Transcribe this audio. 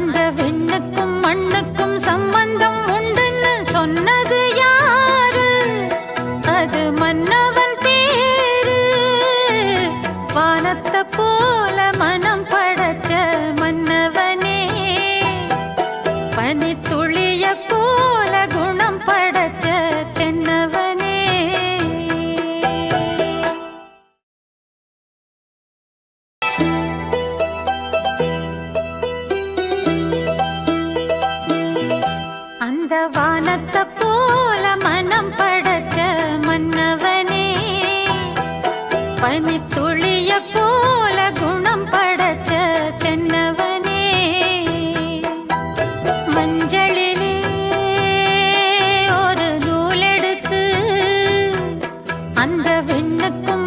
அந்த விண்ணுக்கும் மண்ணுக்கும் சம்பந்தம் உண்டுன்னு சொன்னது யாரு? அது மன்னவன் பேரு. வானத்தை போல மனம் படைச்ச மன்னவனே. பனித்து அந்த வானத்தை போல மனம் படைச்ச மன்னவனே. பனி துளிய போல குணம் படைச்ச தென்னவனே மஞ்சளிலே ஒரு நூலெடுத்து அந்த விண்ணுக்கும்